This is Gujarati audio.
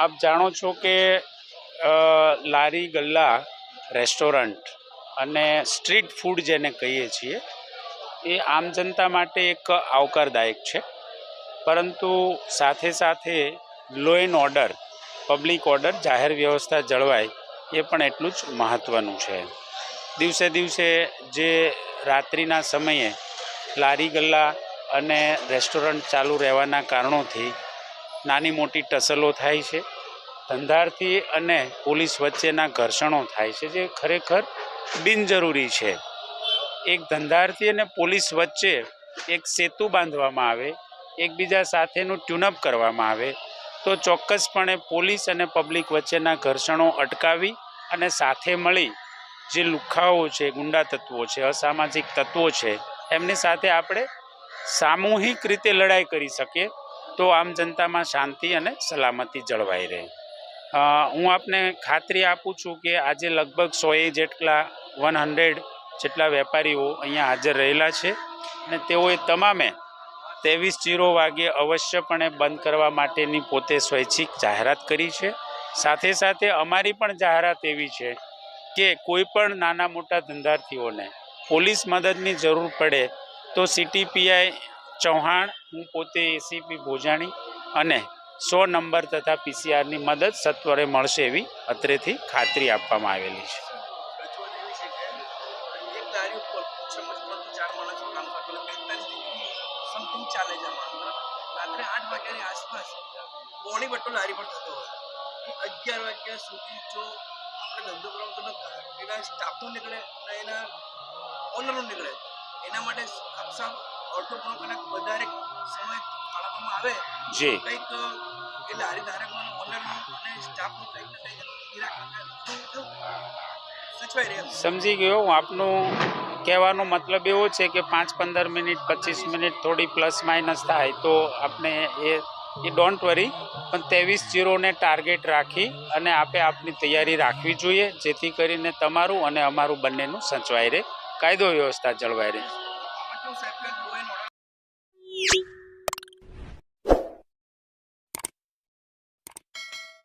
આપ જાણો છો કે લારી ગલ્લા રેસ્ટોરન્ટ અને સ્ટ્રીટ ફૂડ જેને કહીએ છીએ, એ આમ જનતા માટે એક આવકારદાયક છે. પરંતુ સાથે સાથે law and order, public order, જાહેર વ્યવસ્થા જળવાય, એ પણ એટલું જ મહત્ત્વનું છે. દિવસે દિવસે જે રાત્રિના સમયે લારી ગલ્લા અને રેસ્ટોરન્ટ ચાલુ રહેવાના કારણોથી નાની મોટી ટસલો થાય છે, ધંધાર્થી અને પોલીસ વચ્ચેના ઘર્ષણો થાય છે, જે ખરેખર બિનજરૂરી છે. એક ધંધાર્થી અને પોલીસ વચ્ચે એક સેતુ બાંધવામાં આવે, એકબીજા સાથેનું ટ્યુનઅપ કરવામાં આવે, તો ચોક્કસપણે પોલીસ અને પબ્લિક વચ્ચેના ઘર્ષણો અટકાવી અને સાથે મળી જે લુખ્ખાઓ છે, ગુંડા તત્વો છે, અસામાજિક તત્વો છે, એમની સાથે આપણે સામૂહિક રીતે લડાઈ કરી શકીએ તો આમ જનતામાં શાંતિ અને સલામતી જળવાઈ રહે. હું આપને ખાતરી આપું છું કે આજે લગભગ સોએ જેટલા, વન હંડ્રેડ જેટલા વેપારીઓ અહીંયા હાજર રહેલા છે અને તેઓએ તમામે ત્રેવીસ જીરો વાગ્યે અવશ્યપણે બંધ કરવા માટેની પોતે સ્વૈચ્છિક જાહેરાત કરી છે. સાથે સાથે અમારી પણ જાહેરાત એવી છે કે કોઈપણ નાના મોટા ધંધાર્થીઓને પોલીસ મદદની જરૂર પડે તો સિટી પીઆઈ ચૌહાણ, હું પોતે એસીપી ભોજાણી અને સો નંબર તથા પીસીઆરની મદદ સત્વરે મળશે એવી અત્રેથી ખાતરી આપવામાં આવેલી છે. રાત્રે આઠ વાગ્યાની આસપાસ પોણી બટ્ટો લારી પર થતો અગિયાર વાગ્યા સુધી જો આપણે ધંધો કરવાનો તો એના સ્ટાફનું નીકળે અને એના ઓનરનું નીકળે. એના માટે સાફ અડધો પોણો કલાક વધારે સમય ફાળવવામાં આવે જી. કંઈક ઓનરનું અને સ્ટાફનું કંઈક ને. સમજી ગયો આપનું કહેવાનો મતલબ એવો છે કે પાંચ પંદર મિનિટ પચીસ મિનિટ થોડી પ્લસ માઇનસ થાય તો આપણે એ એ ડોન્ટ વરી પણ ત્રેવીસ જીરોને ટાર્ગેટ રાખી અને આપે આપની તૈયારી રાખવી જોઈએ જેથી કરીને તમારું અને અમારું બંનેનું સચવાઈ રહે. કાયદો વ્યવસ્થા જળવાઈ રહે.